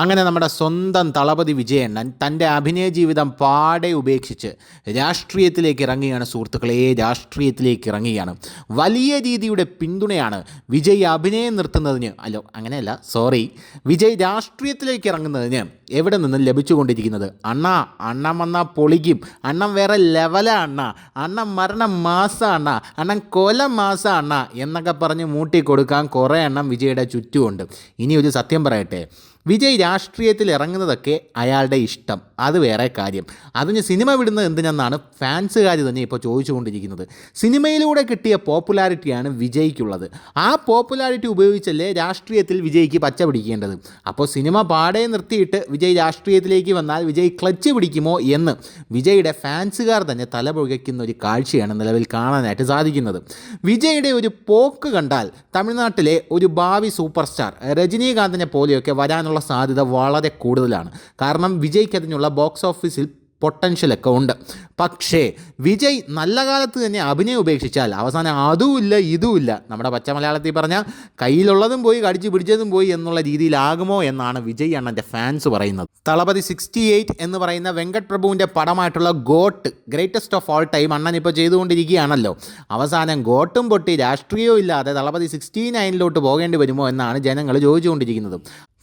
അങ്ങനെ നമ്മുടെ സ്വന്തം തളപതി വിജയണ്ണൻ തന്റെ അഭിനയ ജീവിതം പാടെ ഉപേക്ഷിച്ച് രാഷ്ട്രീയത്തിലേക്ക് ഇറങ്ങുകയാണ് സുഹൃത്തുക്കളെ. രാഷ്ട്രീയത്തിലേക്ക് ഇറങ്ങുകയാണ്. വലിയ രീതിയുടെ പിന്തുണയാണ് വിജയ് അഭിനയം നിർത്തുന്നതിന് അല്ലോ അങ്ങനെയല്ല സോറി വിജയ് രാഷ്ട്രീയത്തിലേക്ക് ഇറങ്ങുന്നതിന് എവിടെ നിന്നും ലഭിച്ചുകൊണ്ടിരിക്കുന്നത്? അണ്ണ അണ്ണം വന്നാൽ പൊളിക്കും. അണ്ണം വേറെ ലെവലാണ് അണ്ണ. അണ്ണം മരണം മാസ അണ്ണ. അണ്ണൻ കൊല മാസ എന്നൊക്കെ പറഞ്ഞ് മൂട്ടി കൊടുക്കാൻ കുറേ എണ്ണം വിജയുടെ ചുറ്റുമുണ്ട്. ഇനി ഒരു സത്യം പറയട്ടെ. വിജയ് രാഷ്ട്രീയത്തിൽ ഇറങ്ങുന്നതൊക്കെ അയാളുടെ ഇഷ്ടം. അത് വേറെ കാര്യം. അതിന് സിനിമ വിടുന്നത് എന്തിനെന്നാണ് ഫാൻസുകാർ തന്നെ ഇപ്പോൾ ചോദിച്ചുകൊണ്ടിരിക്കുന്നത്. സിനിമയിലൂടെ കിട്ടിയ പോപ്പുലാരിറ്റിയാണ് വിജയ്ക്കുള്ളത്. ആ പോപ്പുലാരിറ്റി ഉപയോഗിച്ചല്ലേ രാഷ്ട്രീയത്തിൽ വിജയ്ക്ക് പച്ച പിടിക്കേണ്ടത്. അപ്പോൾ സിനിമ പാടെ നിർത്തിയിട്ട് വിജയ് രാഷ്ട്രീയത്തിലേക്ക് വന്നാൽ വിജയ് ക്ലച്ച് പിടിക്കുമോ എന്ന് വിജയുടെ ഫാൻസുകാർ തന്നെ തലപുകയ്ക്കുന്ന ഒരു കാഴ്ചയാണ് നിലവിൽ കാണാനായിട്ട് സാധിക്കുന്നത്. വിജയുടെ ഒരു പോക്ക് കണ്ടാൽ തമിഴ്നാട്ടിലെ ഒരു ഭാവി സൂപ്പർ സ്റ്റാർ രജനീകാന്തിനെ പോലെയൊക്കെ വരാനുള്ള സാധ്യത വളരെ കൂടുതലാണ്. കാരണം വിജയ്ക്ക് അതിനുള്ള ബോക്സ് ഓഫീസിൽ പൊട്ടൻഷ്യലൊക്കെ ഉണ്ട്. പക്ഷേ വിജയ് നല്ല കാലത്ത് തന്നെ അഭിനയം ഉപേക്ഷിച്ചാൽ അവസാനം അതുമില്ല ഇതുമില്ല. നമ്മുടെ പച്ച മലയാളത്തിൽ പറഞ്ഞാൽ കയ്യിലുള്ളതും പോയി കടിച്ചു പിടിച്ചതും പോയി എന്നുള്ള രീതിയിലാകുമോ എന്നാണ് വിജയ് അണ്ണന്റെ ഫാൻസ് പറയുന്നത്. തളപതി സിക്സ്റ്റി എയ്റ്റ് എന്ന് പറയുന്ന വെങ്കട് പ്രഭുവിന്റെ പടമായിട്ടുള്ള GOAT greatest of all time അണ്ണൻ ഇപ്പോൾ ചെയ്തുകൊണ്ടിരിക്കുകയാണല്ലോ. അവസാനം ഗോട്ടും പൊട്ടി രാഷ്ട്രീയവും ഇല്ലാതെ തളപതി സിക്സ്റ്റി നയനിലോട്ട് പോകേണ്ടി വരുമോ എന്നാണ് ജനങ്ങൾ ചോദിച്ചുകൊണ്ടിരിക്കുന്നത്.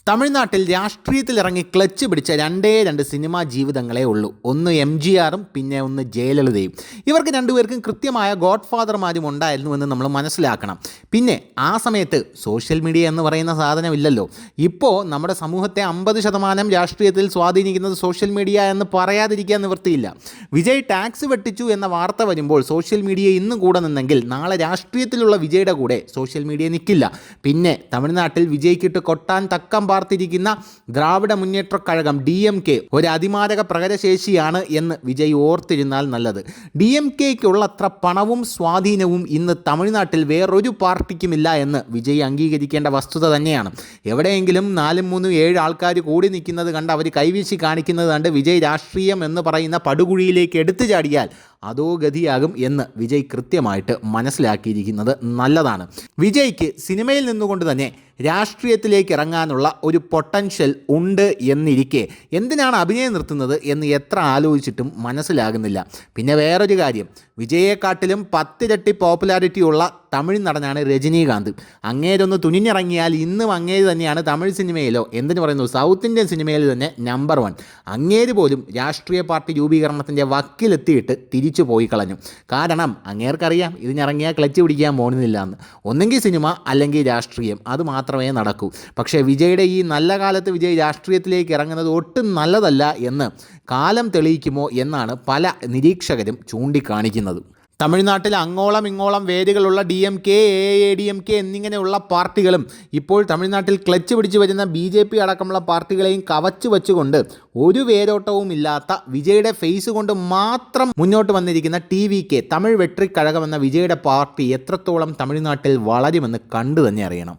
തമിഴ്നാട്ടിൽ രാഷ്ട്രീയത്തിൽ ഇറങ്ങി ക്ലച്ച് പിടിച്ച രണ്ടേ രണ്ട് സിനിമാ ജീവിതങ്ങളേ ഉള്ളൂ. ഒന്ന് എം ജി ആറും പിന്നെ ഒന്ന് ജയലളിതയും. ഇവർക്ക് രണ്ടുപേർക്കും കൃത്യമായ ഗോഡ് ഫാദർമാരും ഉണ്ടായിരുന്നു എന്ന് നമ്മൾ മനസ്സിലാക്കണം. പിന്നെ ആ സമയത്ത് സോഷ്യൽ മീഡിയ എന്ന് പറയുന്ന സാധനമില്ലല്ലോ. ഇപ്പോൾ നമ്മുടെ സമൂഹത്തെ അമ്പത് ശതമാനം രാഷ്ട്രീയത്തിൽ സ്വാധീനിക്കുന്നത് സോഷ്യൽ മീഡിയ എന്ന് പറയാതിരിക്കാൻ നിവൃത്തിയില്ല. വിജയ് ടാക്സ് വെട്ടിച്ചു എന്ന വാർത്ത വരുമ്പോൾ സോഷ്യൽ മീഡിയ ഇന്ന് കൂടെ നിന്നെങ്കിൽ നാളെ രാഷ്ട്രീയത്തിലുള്ള വിജയുടെ കൂടെ സോഷ്യൽ മീഡിയ നിൽക്കില്ല പിന്നെ തമിഴ്നാട്ടിൽ വിജയ്ക്കിട്ട് കൊട്ടാൻ തക്കം പാർത്തിരിക്കുന്ന ദ്രാവിഡ മുന്നേറ്റ കഴകം ഡി എം കെ ഒരു അതിമാരക പ്രകടശേഷിയാണ് എന്ന് വിജയ് ഓർത്തിരുന്നാൽ നല്ലത്. ഡി എം കെക്കുള്ള അത്ര പണവും സ്വാധീനവും ഇന്ന് തമിഴ്നാട്ടിൽ വേറൊരു പാർട്ടിക്കുമില്ല എന്ന് വിജയ് അംഗീകരിക്കേണ്ട വസ്തുത തന്നെയാണ്. എവിടെയെങ്കിലും നാലും മൂന്നും ഏഴ് ആൾക്കാർ കൂടി നിൽക്കുന്നത് കണ്ട് അവർ കൈവീശി കാണിക്കുന്നത് കണ്ട് വിജയ് രാഷ്ട്രീയം എന്ന് പറയുന്ന പടുകുഴിയിലേക്ക് എടുത്തു ചാടിയാൽ അതോ ഗതിയാകും എന്ന് വിജയ് കൃത്യമായിട്ട് മനസ്സിലാക്കിയിരിക്കുന്നത് നല്ലതാണ്. വിജയ്ക്ക് സിനിമയിൽ നിന്നുകൊണ്ട് തന്നെ രാഷ്ട്രീയത്തിലേക്ക് ഇറങ്ങാനുള്ള ഒരു പൊട്ടൻഷ്യൽ ഉണ്ട് എന്നിരിക്കെ എന്തിനാണ് അഭിനയം നിർത്തുന്നത് എന്ന് എത്ര ആലോചിച്ചിട്ടും മനസ്സിലാകുന്നില്ല. പിന്നെ വേറൊരു കാര്യം വിജയെക്കാട്ടിലും പത്തിരട്ടി പോപ്പുലാരിറ്റി ഉള്ള തമിഴ് നടനാണ് രജനീകാന്ത്. അങ്ങേരൊന്ന് തുനിഞ്ഞിറങ്ങിയാൽ ഇന്നും അങ്ങേര് തന്നെയാണ് തമിഴ് സിനിമയിലോ എന്തിനു പറയുന്നു സൗത്ത് ഇന്ത്യൻ സിനിമയിൽ തന്നെ നമ്പർ വൺ അങ്ങേര് പോലും രാഷ്ട്രീയ പാർട്ടി രൂപീകരണത്തിന്റെ വക്കിലെത്തിയിട്ട് തിരിച്ചു പോയി കളഞ്ഞു. കാരണം അങ്ങേർക്കറിയാം ഇതിനിറങ്ങിയാൽ ക്ലച്ച് പിടിക്കാൻ പോകുന്നില്ല എന്ന് ഒന്നെങ്കിൽ സിനിമ അല്ലെങ്കിൽ രാഷ്ട്രീയം. അത് മാത്രമേ നടക്കൂ. പക്ഷേ വിജയുടെ ഈ നല്ല കാലത്ത് വിജയ് രാഷ്ട്രീയത്തിലേക്ക് ഇറങ്ങുന്നത് ഒട്ടും നല്ലതല്ല എന്ന് കാലം തെളിയിക്കുമോ എന്നാണ് പല നിരീക്ഷകരും ചൂണ്ടിക്കാണിക്കുന്നത്. തമിഴ്നാട്ടിൽ അങ്ങോളം ഇങ്ങോളം വേരുകളുള്ള D M K A A D M K എന്നിങ്ങനെയുള്ള പാർട്ടികളും ഇപ്പോൾ തമിഴ്നാട്ടിൽ ക്ലച്ച് പിടിച്ചു വരുന്ന ബി ജെ പി അടക്കമുള്ള പാർട്ടികളെയും കവച്ചു വെച്ചുകൊണ്ട് ഒരു വേരോട്ടവും ഇല്ലാത്ത വിജയുടെ ഫേസ് കൊണ്ട് മാത്രം മുന്നോട്ട് വന്നിരിക്കുന്ന ടി വി കെ തമിഴ് വെട്രിക്കഴകമെന്ന വിജയുടെ പാർട്ടി എത്രത്തോളം തമിഴ്നാട്ടിൽ വളരുമെന്ന് കണ്ടു തന്നെ അറിയണം.